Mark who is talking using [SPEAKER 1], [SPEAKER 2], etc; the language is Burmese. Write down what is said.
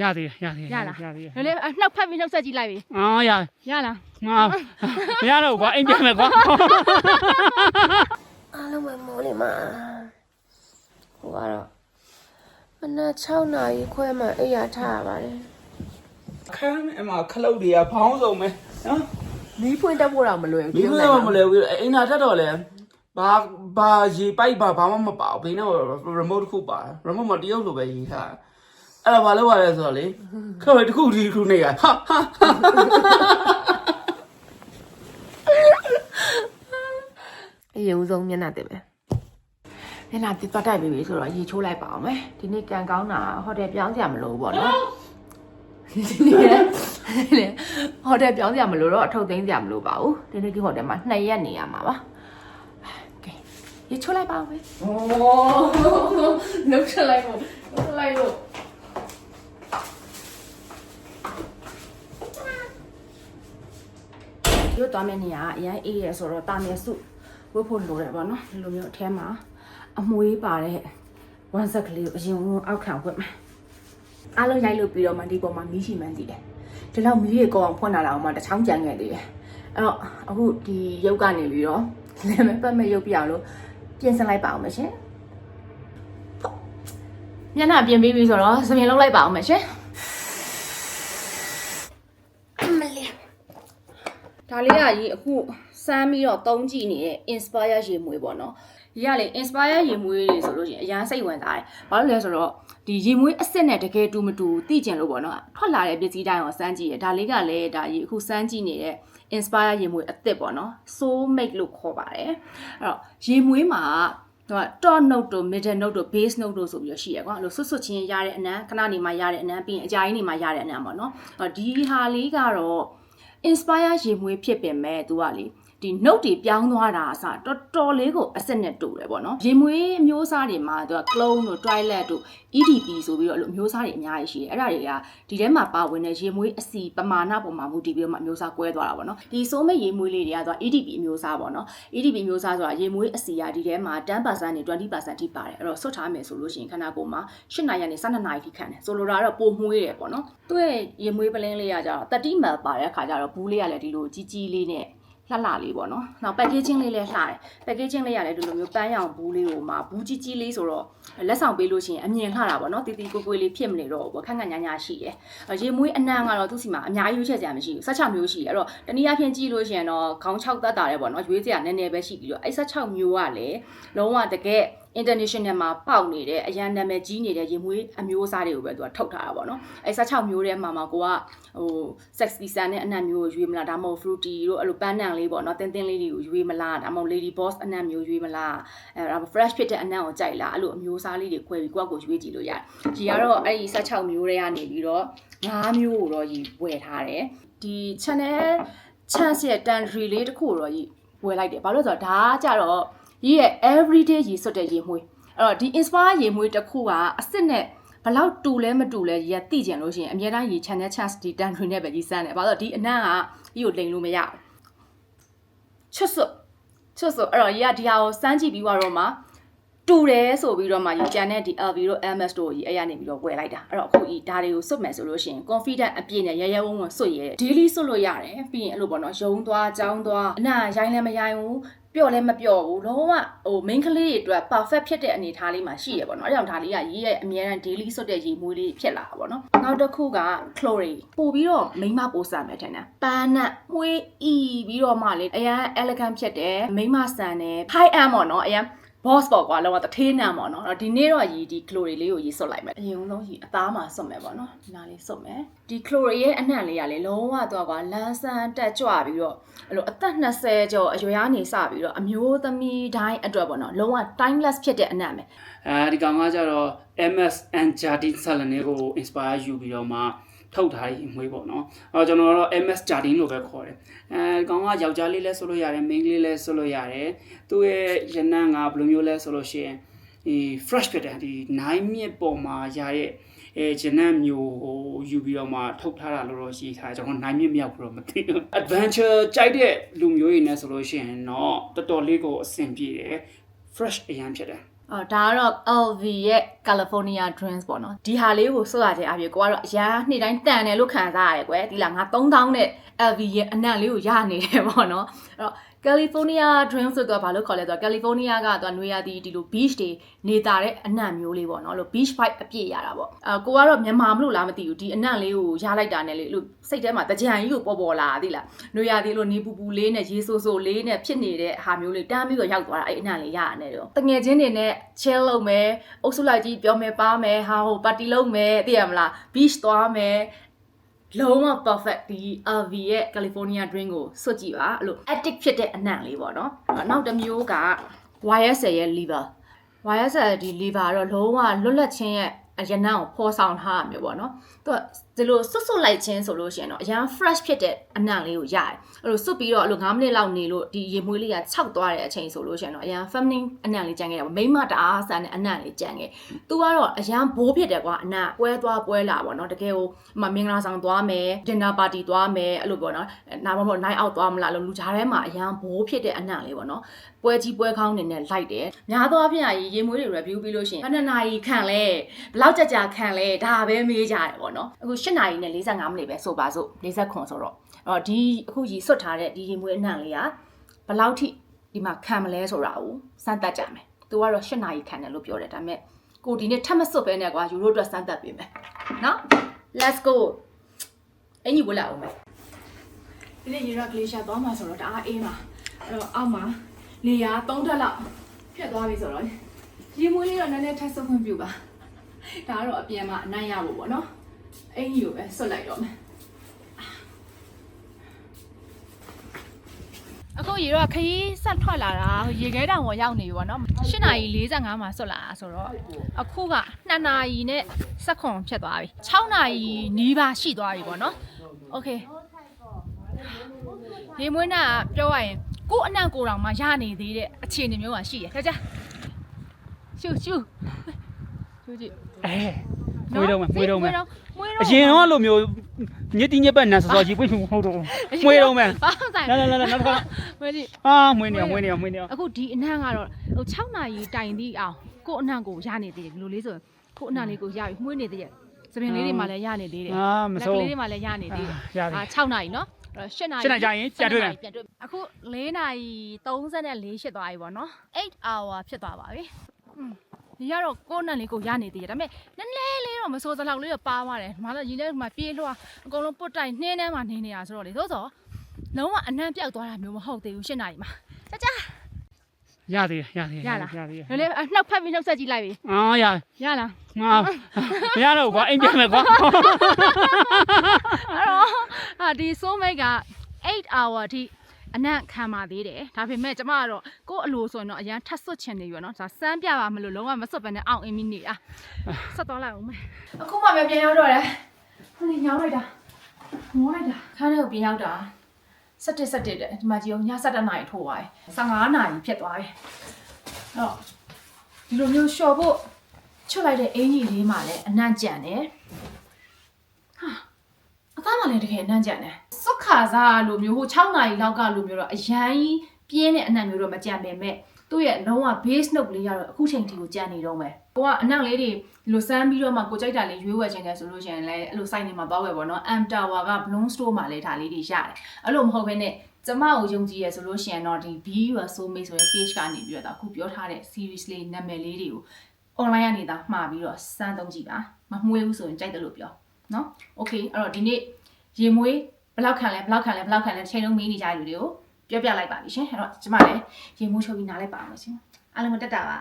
[SPEAKER 1] ရသေးတယ်ရသေးတယ်
[SPEAKER 2] ရလား
[SPEAKER 1] ရသေးတယ်
[SPEAKER 2] လေလေအနှောက်ဖက်ပြီးနှောက်ဆက်ကြည့်လိုက်ပြီ
[SPEAKER 1] အော်ရ
[SPEAKER 2] ရလား
[SPEAKER 1] ငါမရတော့ဘူးကွာအိမ်ပြန်မယ်ကွာ
[SPEAKER 3] အားလုံးပဲမိုးနေမှာဟိုကတော့မနက်6နာရီခွဲမှအိယာထားရပါတယ်
[SPEAKER 4] ခန်းအမခလုတ်တွေကဖောင်းစုံပဲနော်
[SPEAKER 3] မီးဖွင့်တက်ဖို့တော့မလွယ်
[SPEAKER 4] ဒီလိုမှမလဲဘူးအိမ်နာထက်တော့လဲဘာဘာရေပိုက်ဘာဘာမှမပါဘူးဘေးနဲ့ remote တစ်ခုပါ remote မှာတရုပ်လိုပဲရေးထား အဲ့ဒါဘာလို့ရလဲဆိုတော့လေခလုတ်တစ်ခုဒီတစ်ခုနေရဟာဟာ
[SPEAKER 3] အရင်ဦးဆုံးမျက်နှာတင်မယ်မျက်နှာတင်သွားတိုက်ပြီပြီဆိုတော့ရေချိုးလိုက်ပါအောင်မယ်ဒီနေ့ကန်ကောင်းတာဟိုတယ်ပြောင်းစရာမလိုဘူးပေါ့နော်ဒီနေ့လေဟိုတယ်ပြောင်းစရာမလိုတော့အထုတ်သိမ်းစရာမလိုပါဘူးဒီနေ့ဒီဟိုတယ်မှာ2ရက်နေရမှာပါကဲရေချိုးလိုက်ပါအောင်မယ်โอ้နှုတ်ချလိုက်လို့နှုတ်လိုက်လို့ ရွတ် သွားမယ့်နေရာကအရင်အေးရဲဆိုတော့တာမြဲစုဝတ်ဖို့လိုတယ်ပေါ့နော်ဒီလိုမျိုးအထဲမှာအမွေးပါတဲ့ဝမ်းဆက်ကလေးကိုအရင်ကအောက်ခံဝတ်မယ်အားလုံးရိုက်လို့ပြီးတော့မှဒီပေါ်မှာမီးရှိမှန်းတည်တယ်ဒီလောက်မီးရေကောအောင်ဖွင့်လာတာအောင်မှတစ်ချောင်းကြံခဲ့သေးတယ်အဲ့တော့အခုဒီရုပ်ကနေပြီးတော့လည်းမပတ်မဲ့ရုပ်ပြအောင်လို့ပြင်ဆင်လိုက်ပါအောင်မရှင်ညနာပြင်ပြီးပြီဆိုတော့စပင်လုံးလိုက်ပါအောင်မရှင် ဒါလေးကကြီးအခုစမ်းပြီးတော့သုံးကြည့်နေတဲ့ inspire ရေမွေးပေါ့နော်ဒီကလေ inspire ရေမွေးတွေဆိုလို့ရှိရင်အရန်စိတ်ဝင်စားတယ်ဘာလို့လဲဆိုတော့ဒီရေမွေးအစ်စ်နဲ့တကယ်တူမတူသိကျင်လို့ပေါ့နော်ထွက်လာတဲ့ပစ္စည်းတိုင်းကိုစမ်းကြည့်တယ်ဒါလေးကလည်းဒါရေအခုစမ်းကြည့်နေတဲ့ inspire ရေမွေးအစ်စ်ပေါ့နော် soul make လို့ခေါ်ပါတယ်အဲ့တော့ရေမွေးမှာတော့ top note တို့ middle note တို့ base note တို့ဆိုပြီးတော့ရှိရကွာအဲ့လိုဆွတ်ဆွတ်ချင်းရတဲ့အနံခဏနေမှရတဲ့အနံပြီးရင်အကြိုင်းနေမှရတဲ့အနံပေါ့နော်အဲ့တော့ဒီဟာလေးကတော့ inspire ရေမွေးဖြစ်ပင်မဲ့သူကလေ ဒီ note တွေပြောင်းသွားတာအစတော်တော်လေးကိုအစစ်နဲ့တူတယ်ပေါ့နော်ရေမွေးအမျိုးအစားတွေမှာသူက clone တို့ twilight တို့ EDP ဆိုပြီးတော့အဲ့လိုအမျိုးအစားတွေအများကြီးရှိတယ်အဲ့ဒါတွေကဒီထဲမှာပါဝင်တဲ့ရေမွေးအစီပမာဏပုံမှာမူတည်ပြီးတော့မှအမျိုးအစားကွဲသွားတာပေါ့နော်ဒီစိုးမဲ့ရေမွေးလေးတွေကသူက EDP အမျိုးအစားပေါ့နော် EDP အမျိုးအစားဆိုတာရေမွေးအစီကဒီထဲမှာ10%နဲ့20%ထိပါတယ်အဲ့တော့ဆွတ်ထားမယ်ဆိုလို့ရှိရင်ခဏကိုမှ8နာရီနဲ့12နာရီထိခံတယ်ဆိုလိုတာကတော့ပိုမွေးတယ်ပေါ့နော်သူ့ရဲ့ရေမွေးပလင်းလေးကကြတော့30 ml ပါတဲ့အခါကျတော့ဘူးလေးကလည်းဒီလိုကြီးကြီးလေးနဲ့ လှလှလေးပေါ့နော်။နောက် packaging လေးလည်းလှတယ်။ packaging လေးရတယ်ဒီလိုမျိုးပန်းရောင်ဘူးလေးကိုမှဘူးကြီးကြီးလေးဆိုတော့လက်ဆောင်ပေးလို့ရှိရင်အမြင်လှတာပေါ့နော်။တီတီကိုကိုလေးဖြစ်မနေတော့ဘူးပေါ့။ခက်ခက်ညာညာရှိတယ်။ရေမွေးအနံ့ကတော့သူ့စီမှာအများကြီးရွေးချက်စရာမရှိဘူး။16မျိုးရှိတယ်။အဲ့တော့တနည်းအားဖြင့်ကြည့်လို့ရှိရင်တော့ခေါင်း6တတ်တာတယ်ပေါ့နော်။ရွေးစရာနည်းနည်းပဲရှိပြီးတော့အဲ့16မျိုးကလည်းလုံးဝတကယ် international မှာပေါက်နေတဲ့အရန်နာမည်ကြီးနေတဲ့ရေမွေးအမျိုးအစားတွေကိုပဲသူကထုတ်ထားတာပေါ့နော်။အဲ16မျိုးထဲမှာမှာကိုကဟို sexy sun နဲ့အနံ့မျိုးကိုရွေးမလားဒါမှမဟုတ် fruity တို့အဲ့လိုပန်းနံလေးပေါ့နော်တင်းတင်းလေးတွေကိုရွေးမလားဒါမှမဟုတ် lady boss အနံ့မျိုးရွေးမလားအဲဒါမှ fresh ဖြစ်တဲ့အနံ့ကိုကြိုက်လားအဲ့လိုအမျိုးအစားလေးတွေခွဲပြီးကိုယ့်ကိုရွေးကြည့်လို့ရတယ်။ဒီကတော့အဲ့ဒီ16မျိုးတွေကနေပြီးတော့5မျိုးကိုတော့ရေဝယ်ထားတယ်။ဒီ channel chance ရဲ့ tantry လေးတစ်ခုကိုတော့ရေဝယ်လိုက်တယ်။ဘာလို့လဲဆိုတော့ဒါကကြတော့ ရေရဲ့ everyday ရေစွတ်တဲ့ရေမွေးအဲ့တော့ဒီ inspire ရေမွေးတစ်ခုကအစ်စ်နဲ့ဘလောက်တူလဲမတူလဲရေသိကြလို့ရှိရင်အများတိုင်းရေ channel chance ဒီ tantry နဲ့ပဲကြီးစမ်းတယ်။ဘာလို့လဲဆိုတော့ဒီအနံ့ကဒီကိုလိန်လို့မရဘူး။ချွတ်စွတ်ချွတ်စွတ်အဲ့တော့ရေကဒီဟာကိုစမ်းကြည့်ပြီးတော့မှတူတယ်ဆိုပြီးတော့မှရေကျန်တဲ့ဒီ LV တို့ MS တို့ကြီးအဲ့ရနေပြီးတော့ဝယ်လိုက်တာအဲ့တော့အခုဤဒါတွေကိုစွတ်မယ်ဆိုလို့ရှိရင် confident အပြည့်နဲ့ရရဝုံဝုံစွတ်ရဲ daily စွတ်လို့ရတယ်ပြီးရင်အဲ့လိုပေါ့နော်ရုံသွားကြောင်းသွားအနာရိုင်းလည်းမရိုင်းဘူး ပျော့လည်းမပျော့ဘူးလုံးဝဟို main ကလေးတွေအတွက် perfect ဖြစ်တဲ့အနေအထားလေးမှာရှိရပေါ့နော်အဲ့ကြောင့်ဒါလေးကရေးရဲ့အများရန် daily စွတ်တဲ့ရေမွေးလေးဖြစ်လာတာပေါ့နော်နောက်တစ်ခုက chlorine ပို့ပြီးတော့မိန်းမပို့စမယ်ထင်တယ်ပန်းနဲ့မွေးဤပြီးတော့မှလေအရန် elegant ဖြစ်တယ်မိန်းမဆန်တယ် high end ပေါ့နော်အရန် boss ပေါ့ကွာလောကတထေးနံပေါ့နော်အဲ့တော့ဒီနေ့တော့ရီဒီ chlorine လေးကိုရီစွတ်လိုက်မယ်အရင်ဆုံးရီအသားမှာစွတ်မယ်ပေါ့နော်ဒီနားလေးစွတ်မယ်ဒီ chlorine ရဲ့အနှံ့လေးကလေလုံးဝတော့ကွာလန်းဆန်းတက်ကြွပြီးတော့အဲ့လိုအသက်20ကျော်အရွယ်ကနေစပြီးတော့အမျိုးသမီးတိုင်းအတွက်ပေါ့နော်လုံးဝ timeless ဖြစ်တဲ့အနံ့ပဲ
[SPEAKER 1] အဲဒီကောင်ကကြတော့ MS and Jardine Salone ကို inspire ယူပြီးတော့မှ ထုတ်ထားတဲ့အမွေးပေါ့နော်။အော်ကျွန်တော်ကတော့ MS Jardine လို့ပဲခေါ်တယ်။အဲဒီကောင်ကယောက်ျားလေးလဲဆိုလို့ရတယ်မိန်းကလေးလဲဆိုလို့ရတယ်။သူ့ရဲ့ရနံ့ကဘယ်လိုမျိုးလဲဆိုလို့ရှိရင်ဒီ fresh ဖြစ်တယ်ဒီနိုင်မြစ်ပေါ်မှာရတဲ့အဲဂျနံမျိုးဟိုယူပြီးတော့မှထုတ်ထားတာလို့တော့ရှိထားကျွန်တော်နိုင်မြင့်မြောက်ပြီးတော့မသိဘူး adventure ကြိုက်တဲ့လူမျိုးတွေနဲ့ဆိုလို့ရှိရင်တော့တော်တော်လေးကိုအဆင်ပြေတယ် fresh အရန်ဖြစ်တယ်
[SPEAKER 3] အော်ဒါကတော့ LV ရဲ့ California Dreams ပေါ့နော်ဒီဟာလေးကိုစွတ်ရခြင်းအပြင်ကိုကတော့အရာနှစ်တိုင်းတန်တယ်လို့ခံစားရတယ်ကွယ်ဒီလားငါ3000နဲ့ LV ရဲ့အနံ့လေးကိုရနေတယ်ပေါ့နော်အဲ့တော့ California Dreams ဆိုတော့ဘာလို့ခေါ်လဲဆိုတော့ California ကသူကနွေရာသီဒီလို beach တွေနေတာတဲ့အနံ့မျိုးလေးပေါ့နော်လို့ beach vibe အပြည့်ရတာပေါ့အဲကိုကတော့မြန်မာမလို့လားမသိဘူးဒီအနံ့လေးကိုရလိုက်တာနဲ့လေလို့စိတ်ထဲမှာတကြံကြီးကိုပေါ်ပေါ်လာသိလားနွေရာသီလို့နေပူပူလေးနဲ့ရေဆိုးဆိုးလေးနဲ့ဖြစ်နေတဲ့ဟာမျိုးလေးတမ်းပြီးတော့ရောက်သွားတာအဲ့အနံ့လေးရရတယ်တော့တငယ်ချင်းတွေနဲ့ chill လုပ်မယ်အုပ်စုလိုက်ကြီးပြောမယ်ပါမယ်ဟာဟို party လုပ်မယ်သိရမလား beach သွားမယ် လုံးဝ perfect ဒီ LV ရဲ့ California drink ကိုစွတ်ကြည့်ပါအဲ့လို addict ဖြစ်တဲ့အနံ့လေးပေါ့နော်အဲ့နောက်တစ်မျိုးက YSL ရဲ့ liver YSL ဒီ liver ကတော့လုံးဝလွတ်လပ်ခြင်းရဲ့အရနံ့ကိုဖော်ဆောင်ထားရမျိုးပေါ့နော်သူက ဒီလိုစွတ်စွတ်လိုက်ခြင်းဆိုလို့ရှိရင်တော့အရန် fresh ဖြစ်တဲ့အနံ့လေးကိုရတယ်အဲ့လိုစွတ်ပြီးတော့အဲ့လို9မိနစ်လောက်နေလို့ဒီရေမွေးလေးကခြောက်သွားတဲ့အချိန်ဆိုလို့ရှိရင်တော့အရန် feminine အနံ့လေးကြံခဲ့တာပေါ့မိန်းမတအားဆန်တဲ့အနံ့လေးကြံခဲ့သူကတော့အရန်ဘိုးဖြစ်တယ်ကွာအနံ့ပွဲသွားပွဲလာပေါ့နော်တကယ်ဟိုမမင်္ဂလာဆောင်သွားမယ် dinner party သွားမယ်အဲ့လိုပေါ့နော်နာမပေါ့ night out သွားမလားလို့လူကြားထဲမှာအရန်ဘိုးဖြစ်တဲ့အနံ့လေးပေါ့နော်ပွဲကြီးပွဲကောင်းနေနဲ့လိုက်တယ်များသောအားဖြင့်ရေမွေးတွေ review ပြီးလို့ရှိရင်ဘယ်နှစ်နာရီခံလဲဘယ်လောက်ကြာကြာခံလဲဒါပဲမေးကြတယ်ပေါ့နော်အခု8နာရီနဲ့45မိနစ်ပဲဆိုပါစို့40ခွန်ဆိုတော့အော်ဒီအခုကြီးဆွတ်ထားတဲ့ဒီရေမွေးအနံ့လေးကဘယ်လောက်ထိဒီမှာခံမလဲဆိုတာကိုစမ်းသပ်ကြမယ်သူကတော့8နာရီခံတယ်လို့ပြောတယ်ဒါပေမဲ့ကိုဒီနေ့ထပ်မစွတ်ပဲနဲ့ကွာယူရိုအတွက်စမ်းသပ်ပေးမယ်နော် let's go အင်ကြီးဝလာအောင်မယ်ဒီနေ့ရေရဂလေရှာသွားမှာဆိုတော့တအားအေးမှာအဲ့တော့အောက်မှာလေယာ3ဓာတ်လောက်ဖြတ်သွားပြီဆိုတော့ရေမွေးလေးတော့နည်းနည်းထပ်ဆုပ်ခွင့်ပြုပါဒါကတော့အပြင်မှာအနိုင်ရဖို့ပေါ့နော် အင်ကြီးကိုပဲဆွတ်လိုက်တော့မယ်အခုရေတော့ခရီးဆက်ထွက်လာတာရေခဲတောင်ပေါ်ရောက်နေပြီပေါ့နော်8နာရီ45မှာဆွတ်လာတာဆိုတော့အခုက2နာရီနဲ့7ခွန်ဖြစ်သွားပြီ6နာရီနီးပါးရှိသွားပြီပေါ့နော်โอเคရေမွေးနာကပြောရရင်ကို့အနံ့ကိုယ်တော်မှရနေသေးတဲ့အခြေအနေမျိုးကရှိတယ်ခကြရှူရှူရှူကြည့်
[SPEAKER 1] အဲ မွေးတော့မယ်မွေးတော့မယ်
[SPEAKER 3] မွေး
[SPEAKER 1] အ
[SPEAKER 3] တော့
[SPEAKER 1] ရင်တော့လိုမျိုးညစ်တိညစ်ပတ်နန်းစောစောကြီးပွင့်မဟုတ်တော့မွေးတော့မယ်
[SPEAKER 3] ဘာမှမဆိုင်
[SPEAKER 1] လာလာလာနောက်တစ်ခါ
[SPEAKER 3] မွေးကြည့်
[SPEAKER 1] အာမွေးနေအောင်မွေးနေအောင်မွေးနေအောင်
[SPEAKER 3] အခုဒီအနှံ့ကတော့ဟို6နာရီတိုင်သည့်အောင်ကို့အနှံ့ကိုရနေသေးတယ်ဒီလိုလေးဆိုရင်ကို့အနှံ့လေးကိုရပြီမှုေးနေသေးတယ်သပင်လေးတွေမှလည်းရနေသေးတယ်
[SPEAKER 1] အာမ
[SPEAKER 3] လက်က
[SPEAKER 1] စိုး
[SPEAKER 3] လေးတွေမှလည်းရနေသေးတယ်
[SPEAKER 1] ရပြီ
[SPEAKER 3] အာ6နာရီနော်အဲ့တော့8နာရီ
[SPEAKER 1] ရှင်းနိုင်ကြရင်ပြန်တွေ့မယ်
[SPEAKER 3] ပြန်တွေ့အခု4နာရီ34ဖြစ်သွားပြီပေါ့နော်8 hour ဖြစ်သွားပါပြီ อืมဒီကတော့ကိုယ့်နဲ့လေးကိုရနေသေးတယ်ဒါပေမဲ့နည်းနည်းလေးတော့မစိုးစလောက်လေးတော့ပါသွားတယ်ဒီမှာတော့ရီလေးမှာပြေးလွှာအကုန်လုံးပုတ်တိုင်နှင်းထဲမှာနေနေတာဆိုတော့လေသို့သောလုံးဝအနှံ့ပြောက်သွားတာမျိုးမဟုတ်သေးဘူး8နာရီမှာကြကြ
[SPEAKER 1] ရသေးရသေး
[SPEAKER 3] ရလား
[SPEAKER 1] ရသေး
[SPEAKER 3] နည်းနည်းနှောက်ဖက်ပြီးနှောက်ဆက်ကြည့်လိုက်ပြီ
[SPEAKER 1] အာရ
[SPEAKER 3] ရလား
[SPEAKER 1] ငါမရတော့ကွာအိမ်ပြန်မယ်ကွာ
[SPEAKER 3] အဲ့တော့အာဒီ soulmate က8 hour အထိ အနံ့ခံပါသေးတယ်ဒါပေမဲ့ကျမကတော့ကို့အလိုဆိုရင်တော့အရန်ထပ်ဆွတ်ချင်နေပြီပေါ့နော်ဒါစမ်းပြပါမလို့လုံးဝမဆွတ်ပဲနဲ့အောင်အင်းမီနေတာဆက်သွားလိုက်အောင်မယ်အခုမှပဲပြန်ရောက်တော့တယ်ဟိုနေညောင်းလိုက်တာငေါလိုက်တာခါးထဲကိုပြန်ရောက်တာ17 17တဲ့ဒီမှာကြည့်အောင်ည7နာရီထိုးသွားတယ်15နာရီဖြစ်သွားပြီအဲ့တော့ဒီလိုမျိုးလျှော်ဖို့ချွတ်လိုက်တဲ့အင်ကြီးလေးမှလည်းအနံ့ကြံတယ် အသားမှလည်းတကယ်အနှံ့ကြံတယ်စွတ်ခါစားလိုမျိုးဟို6နာရီလောက်ကလိုမျိုးတော့အရန်ကြီးပြင်းတဲ့အနှံ့မျိုးတော့မကြံပေမဲ့သူ့ရဲ့လုံးဝ base note လေးကတော့အခုချိန်ထိကိုကြံနေတော့မယ်ကိုကအနှံ့လေးတွေဒီလိုစမ်းပြီးတော့မှကိုကြိုက်တာလေးရွေးဝယ်ချင်တယ်ဆိုလို့ရှိရင်လည်းအဲ့လို site နေမှာသွားဝယ်ပေါ့နော် M Tower က Bloom Store မှာလည်းဒါလေးတွေရတယ်အဲ့လိုမဟုတ်ဘဲနဲ့ကျမကိုယုံကြည်ရဆိုလို့ရှိရင်တော့ဒီ Be Your Soulmate ဆိုတဲ့ page ကနေပြီးတော့ဒါအခုပြောထားတဲ့ series လေးနာမည်လေးတွေကို online ကနေဒါမှာပြီးတော့စမ်းသုံးကြည့်ပါမမှွေးဘူးဆိုရင်ကြိုက်တယ်လို့ပြော နော် okay အဲ့တော့ဒီနေ့ရေမွေးဘယ်လောက်ခံလဲဘယ်လောက်ခံလဲဘယ်လောက်ခံလဲတစ်ချိန်လုံးမေးနေကြတဲ့လူတွေကိုပြောပြလိုက်ပါပြီရှင်အဲ့တော့ကျမလည်းရေမွေးချုပ်ပြီးနားလိုက်ပါအောင်ရှင်အားလုံးမတက်တာပါ